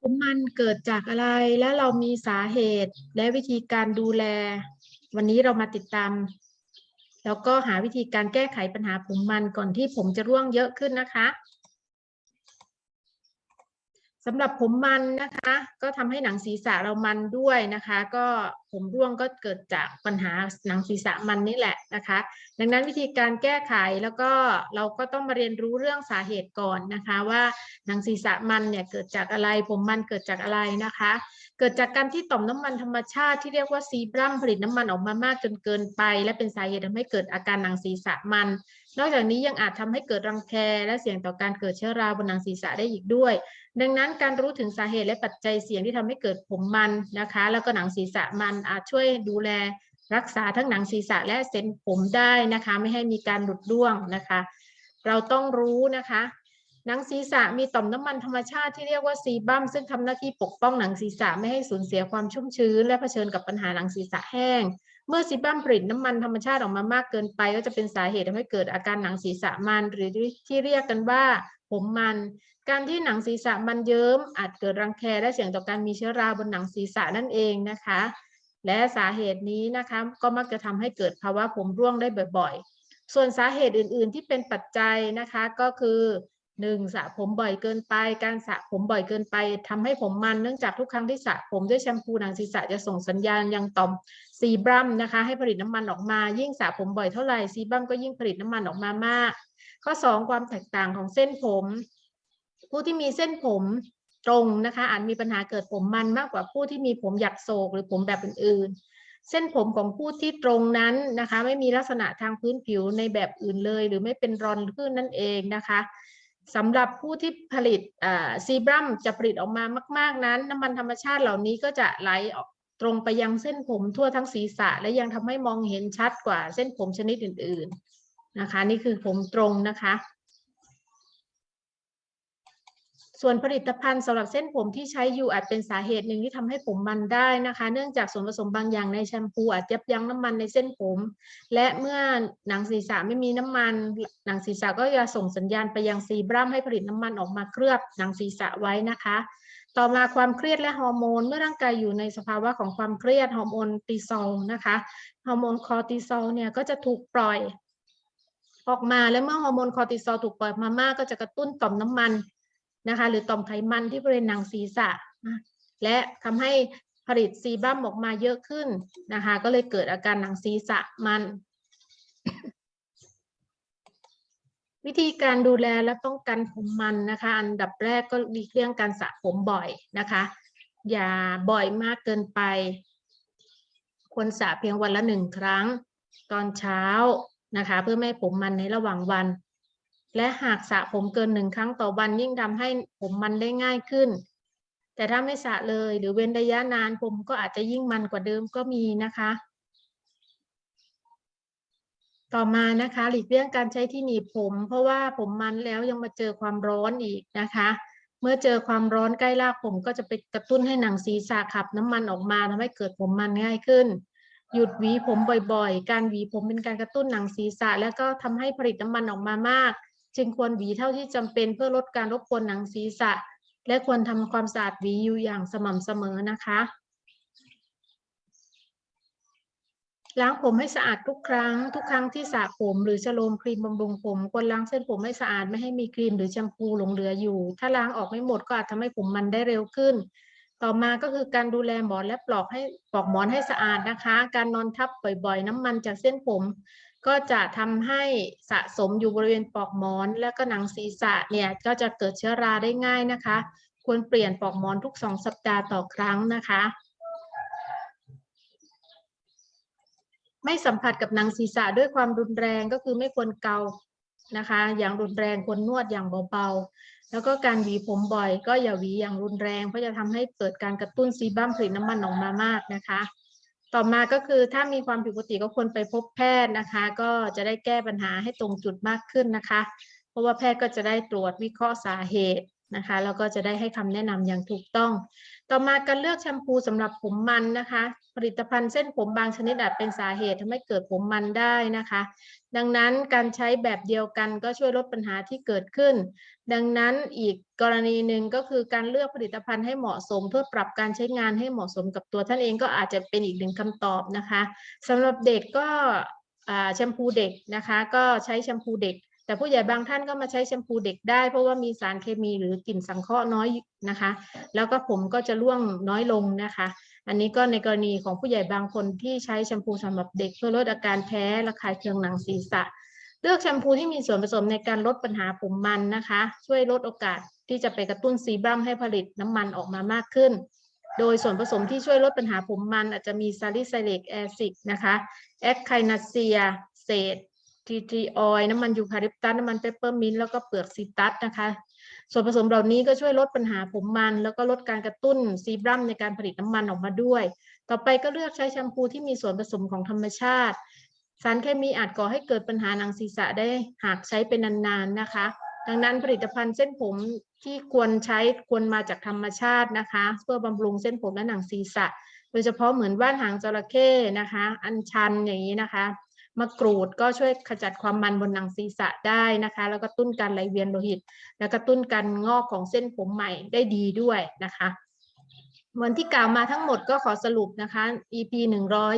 ผมมันเกิดจากอะไรและเรามีสาเหตุและวิธีการดูแล วันนี้เรามาติดตาม แล้วก็หาวิธีการแก้ไขปัญหาผมมันก่อนที่ผมจะร่วงเยอะขึ้นนะคะ สำหรับผมมันนะคะ ก็ทำให้หนังศีรษะเรามันด้วยนะคะ ก็ผมร่วงก็เกิดจากปัญหาหนังศีรษะมันนี่แหละนะคะ ดังนั้นวิธีการแก้ไขแล้วก็เราก็ต้องมาเรียนรู้เรื่องสาเหตุก่อนนะคะ ว่าหนังศีรษะมันเนี่ยเกิดจากอะไร ผมมันเกิดจากอะไรนะคะ เกิดจากการที่ต่อมน้ำมันธรรมชาติที่เรียกว่าซีบรัมผลิตน้ำมันออกมามากจนเกินไป และเป็นสาเหตุทำให้เกิดอาการหนังศีรษะมัน นอกจากนี้ยังอาจทำให้เกิดรังแคและเสี่ยงต่อการเกิดเชื้อราบนหนังศีรษะได้อีกด้วย ดังนั้นการรู้ถึงสาเหตุและปัจจัยเสี่ยงที่ทำให้เกิดผมมันนะคะ แล้วก็หนังศีรษะมันอาจช่วยดูแลรักษาทั้งหนังศีรษะและเส้นผมได้นะคะ ไม่ให้มีการหลุดร่วงนะคะ เราต้องรู้นะคะ หนังศีรษะมีต่อมน้ำมันธรรมชาติที่เรียกว่าซีบัมซึ่งทำหน้าที่ปกป้องหนังศีรษะไม่ให้สูญเสียความชุ่มชื้น และเผชิญกับปัญหาหนังศีรษะแห้ง เมื่อซีบัมผลิตน้ำมันธรรมชาติออกมามากเกินไปก็จะเป็นสาเหตุทำให้เกิดอาการหนังศีรษะมัน หรือที่เรียกกันว่าผมมัน การที่หนังศีรษะมันเยิ้มอาจเกิดรังแคและเสี่ยงต่อการมีเชื้อราบนหนังศีรษะนั่นเองนะคะ และสาเหตุนี้นะคะก็มักจะทำให้เกิดภาวะผมร่วงได้บ่อยๆ ส่วนสาเหตุอื่นๆที่เป็นปัจจัยนะคะก็คือ หนึ่งสระผมบ่อยเกินไป การสระผมบ่อยเกินไปทำให้ผมมันเนื่องจากทุกครั้งที่สระผมด้วยแชมพูหนังศีรษะจะส่งสัญญาณยังต่อมซีบรัมนะคะ ให้ผลิตน้ำมันออกมา ยิ่งสระผมบ่อยเท่าไหร่ซีบรัมก็ยิ่งผลิตน้ำมันออกมามาก ข้อ 2 ความแตกต่างของเส้นผม ผู้ที่มีเส้นผมตรงนะคะอาจมีปัญหาเกิดผมมันมากกว่าผู้ที่มีผมหยักโศกหรือผมแบบอื่นๆเส้นผมของผู้ที่ตรงนั้นนะคะ ไม่มีลักษณะทางพื้นผิวในแบบอื่นเลย หรือไม่เป็นรอนขึ้นนั่นเองนะคะ สำหรับผู้ที่ผลิตซีบรัมจะผลิตออกมามาก ๆ นั้น น้ำมันธรรมชาติเหล่านี้ก็จะไหลออกตรงไปยังเส้นผมทั่วทั้งศีรษะ และยังทำให้มองเห็นชัดกว่าเส้นผมชนิดอื่น ๆ นะคะ นี่คือผมตรงนะคะ ส่วนผลิตภัณฑ์สำหรับเส้นผมที่ใช้อยู่อาจเป็นสาเหตุหนึ่งที่ทำให้ผมมันได้นะคะ เนื่องจากส่วนผสมบางอย่างในแชมพูอาจยับยั้งน้ำมันในเส้นผม และเมื่อหนังศีรษะไม่มีน้ำมัน หนังศีรษะก็จะส่งสัญญาณไปยังซีบรัมให้ผลิตน้ำมันออกมาเคลือบหนังศีรษะไว้นะคะ ต่อมาความเครียดและฮอร์โมน เมื่อร่างกายอยู่ในสภาวะของความเครียดฮอร์โมนตีซอลนะคะฮอร์โมนคอร์ติซอลเนี่ยก็จะถูกปล่อยออกมาและเมื่อฮอร์โมนคอร์ติซอลถูกปล่อยมามากก็จะกระตุ้นต่อมน้ำมัน นะคะ หรือต่อมไขมันที่บริเวณหนังศีรษะ และทำให้ผลิตซีบัมออกมาเยอะขึ้นนะคะ ก็เลยเกิดอาการหนังศีรษะมัน วิธีการดูแลและป้องกันผมมันนะคะ อันดับแรกก็หลีกเลี่ยงการสระผมบ่อยนะคะ อย่าบ่อยมากเกินไปควรสระเพียงวันละหนึ่งครั้งตอนเช้านะคะ เพื่อไม่ให้ผมมันในระหว่างวัน และหากสระผมเกินหนึ่งครั้งต่อวันยิ่งทำให้ผมมันได้ง่ายขึ้น แต่ถ้าไม่สระเลยหรือเว้นระยะนานผมก็อาจจะยิ่งมันกว่าเดิมก็มีนะคะ ต่อมานะคะหลีกเลี่ยงการใช้ที่หนีบผม เพราะว่าผมมันแล้วยังมาเจอความร้อนอีกนะคะ เมื่อเจอความร้อนใกล้รากผมก็จะไปกระตุ้นให้หนังศีรษะขับน้ำมันออกมาทำให้เกิดผมมันง่ายขึ้นหยุดหวีผมบ่อยๆ การหวีผมเป็นการกระตุ้นหนังศีรษะ แล้วก็ทำให้ผลิตน้ำมันออกมามาก จึงควรหวีเท่าที่จำเป็นเพื่อลดการรบกวนหนังศีรษะ และควรทำความสะอาดหวีอยู่อย่างสม่ำเสมอนะคะ ล้างผมให้สะอาดทุกครั้ง ทุกครั้งที่สระผมหรือจะโลมครีมบำรุงผมควรล้างเส้นผมให้สะอาดไม่ให้มีครีมหรือแชมพูหลงเหลืออยู่ ถ้าล้างออกไม่หมดก็อาจทำให้ผมมันได้เร็วขึ้น ต่อมาก็คือการดูแลหมอนและปลอกให้ปลอกหมอนให้สะอาดนะคะ การนอนทับบ่อยๆ น้ำมันจากเส้นผม ก็จะทำให้สะสมอยู่บริเวณปลอกหมอน และก็หนังศีรษะเนี่ยก็จะเกิดเชื้อราได้ง่ายนะคะ ควรเปลี่ยนปลอกหมอนทุกสองสัปดาห์ต่อครั้งนะคะ ไม่สัมผัสกับหนังศีรษะด้วยความรุนแรงก็คือไม่ควรเกา นะคะ อย่างรุนแรงควรนวดอย่างเบาๆ แล้วก็การหวีผมบ่อยก็อย่าหวีอย่างรุนแรงเพราะจะทำให้เกิดการกระตุ้นซีบัมผลิตน้ำมันออกมามากนะคะ ต่อมาก็คือถ้ามีความผิดปกติก็ควรไปพบแพทย์นะคะ ก็จะได้แก้ปัญหาให้ตรงจุดมากขึ้นนะคะ เพราะว่าแพทย์ก็จะได้ตรวจวิเคราะห์สาเหตุ นะคะแล้วก็จะได้ให้คำแนะนำอย่างถูกต้อง ต่อมาการเลือกแชมพูสำหรับผมมันนะคะ ผลิตภัณฑ์เส้นผมบางชนิดอาจเป็นสาเหตุทำให้เกิดผมมันได้นะคะ ดังนั้นการใช้แบบเดียวกันก็ช่วยลดปัญหาที่เกิดขึ้น ดังนั้นอีกกรณีหนึ่งก็คือการเลือกผลิตภัณฑ์ให้เหมาะสม เพื่อปรับการใช้งานให้เหมาะสมกับตัวท่านเองก็อาจจะเป็นอีกหนึ่งคำตอบนะคะสำหรับเด็กก็แชมพูเด็กนะคะ ก็ใช้แชมพูเด็ก แต่ผู้ใหญ่บางท่านก็มาใช้แชมพูเด็กได้ เพราะว่ามีสารเคมีหรือกลิ่นสังเคราะห์น้อยนะคะ แล้วก็ผมก็จะร่วงน้อยลงนะคะ อันนี้ก็ในกรณีของผู้ใหญ่บางคนที่ใช้แชมพูสำหรับเด็กเพื่อลดอาการแพ้ระคายเคืองหนังศีรษะ เลือกแชมพูที่มีส่วนผสมในการลดปัญหาผมมันนะคะ ช่วยลดโอกาสที่จะไปกระตุ้นซีบัมให้ผลิตน้ำมันออกมามากขึ้น โดยส่วนผสมที่ช่วยลดปัญหาผมมัน อาจจะมีซาลิไซเลกแอซิดนะคะแอคไคนาเซียเศษ ทีทรีออยน้ำมันยูคาลิปตัสน้ำมันเปปเปอร์มินต์แล้วก็เปลือกซิตัสนะคะ ส่วนผสมเหล่านี้ก็ช่วยลดปัญหาผมมัน แล้วก็ลดการกระตุ้นซีบัมในการผลิตน้ำมันออกมาด้วย ต่อไปก็เลือกใช้แชมพูที่มีส่วนผสมของธรรมชาติ สารเคมีอาจก่อให้เกิดปัญหาหนังศีรษะได้หากใช้เป็นนานๆนะคะ ดังนั้นผลิตภัณฑ์เส้นผมที่ควรใช้ควรมาจากธรรมชาตินะคะ เพื่อบำรุงเส้นผมและหนังศีรษะ โดยเฉพาะเหมือนว่านหางจระเข้นะคะ อัญชันอย่างนี้นะคะ มะกรูดก็ช่วยขจัดความมันบนหนังศีรษะได้นะคะ แล้วก็ตุ้นการไหลเวียนโลหิต แล้วก็ตุ้นการงอกของเส้นผมใหม่ได้ดีด้วยนะคะเหมือนที่กล่าวมาทั้งหมดก็ขอสรุปนะคะ EP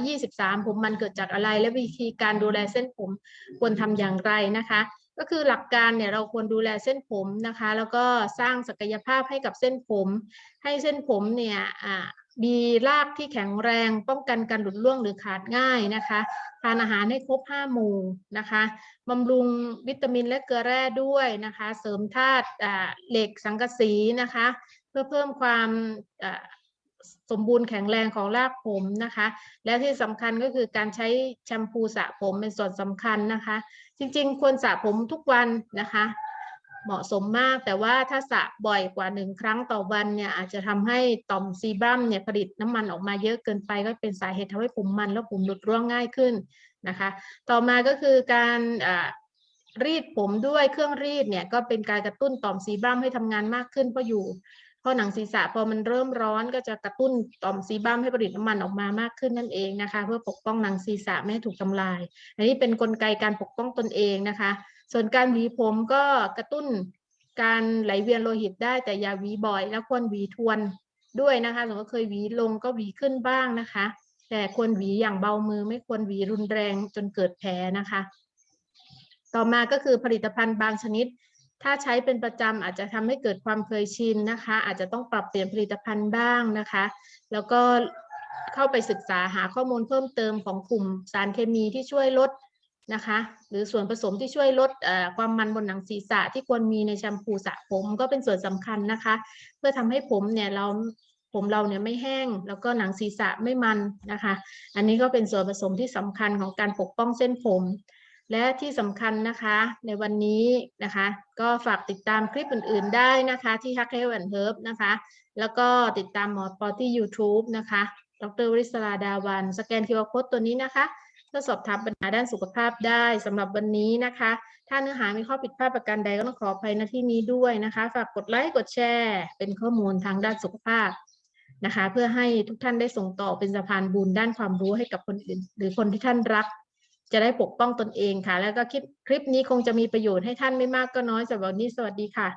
123 ผมมันเกิดจากอะไร และวิธีการดูแลเส้นผมควรทำอย่างไรนะคะ ก็คือหลักการเนี่ยเราควรดูแลเส้นผมนะคะ แล้วก็สร้างศักยภาพให้กับเส้นผม ให้เส้นผมเนี่ยอ่า มีรากที่แข็งแรงป้องกันการหลุดร่วงหรือขาดง่ายนะคะทานอาหารให้ครบ 5 หมู่นะคะบำรุงวิตามินและเกลือแร่ด้วยนะคะ เสริมธาตุเหล็กสังกะสีนะคะ เพื่อเพิ่มความสมบูรณ์แข็งแรงของรากผมนะคะ และที่สำคัญก็คือการใช้แชมพูสระผมเป็นส่วนสำคัญนะคะ จริงๆ ควรสระผมทุกวันนะคะ เหมาะสมมาก แต่ว่าถ้าสระบ่อยกว่าหนึ่งครั้งต่อวันเนี่ยอาจจะทำให้ต่อมซีบัมเนี่ยผลิตน้ำมันออกมาเยอะเกินไปก็เป็นสาเหตุทำให้ผมมันและผมหลุดร่วงง่ายขึ้นนะคะ ต่อมาก็คือการรีดผมด้วยเครื่องรีดเนี่ยก็เป็นการกระตุ้นต่อมซีบัมให้ทำงานมากขึ้นเพราะอยู่เพราะหนังศีรษะพอมันเริ่มร้อนก็จะกระตุ้นต่อมซีบัมให้ผลิตน้ำมันออกมามากขึ้นนั่นเองนะคะ เพื่อปกป้องหนังศีรษะไม่ให้ถูกทำลาย อันนี้เป็นนกลไกการปกป้องตนเองนะคะ ส่วนการหวีผมก็กระตุ้นการไหลเวียนโลหิตได้แต่อย่าหวีบ่อย แล้วควรหวีทวนด้วยนะคะสมมติเคยหวีลงก็หวีขึ้นบ้างนะคะ แต่ควรหวีอย่างเบามือไม่ควรหวีรุนแรงจนเกิดแผลนะคะ ต่อมาก็คือผลิตภัณฑ์บางชนิด ถ้าใช้เป็นประจำอาจจะทำให้เกิดความเคยชินนะคะ อาจจะต้องปรับเปลี่ยนผลิตภัณฑ์บ้างนะคะ แล้วก็เข้าไปศึกษาหาข้อมูลเพิ่มเติมของกลุ่มสารเคมีที่ช่วยลด นะคะ หรือส่วนผสมที่ช่วยลดความมันบนหนังศีรษะที่ควรมีในแชมพูสระผมก็เป็นส่วนสำคัญนะคะ เพื่อทำให้ผมเนี่ยเราผมเราเนี่ยไม่แห้งแล้วก็หนังศีรษะไม่มันนะคะ อันนี้ก็เป็นส่วนผสมที่สำคัญของการปกป้องเส้นผม และที่สำคัญนะคะ ในวันนี้นะคะ ก็ฝากติดตามคลิปอื่น ๆ ได้นะคะที่ Hack Health and Herb นะคะ แล้วก็ติดตามหมอปอที่ YouTube นะคะ ดรวริศราดาวัน สแกน QR Code ตัวนี้นะคะ เพื่อสอบถามปัญหาด้านสุขภาพได้สำหรับวันนี้นะคะ ถ้าเนื้อหามีข้อผิดพลาดประการใดก็ต้องขออภัยณที่นี้ด้วยนะคะ ฝากกดไลค์กดแชร์ เป็นข้อมูลทางด้านสุขภาพนะคะ เพื่อให้ทุกท่านได้ส่งต่อเป็นสะพานบุญด้านความรู้ให้กับคนอื่น หรือคนที่ท่านรัก จะได้ปกป้องตนเองค่ะ แล้วก็คลิปคลิปนี้คงจะมีประโยชน์ให้ท่านไม่มากก็น้อยสำหรับวันนี้สวัสดีค่ะ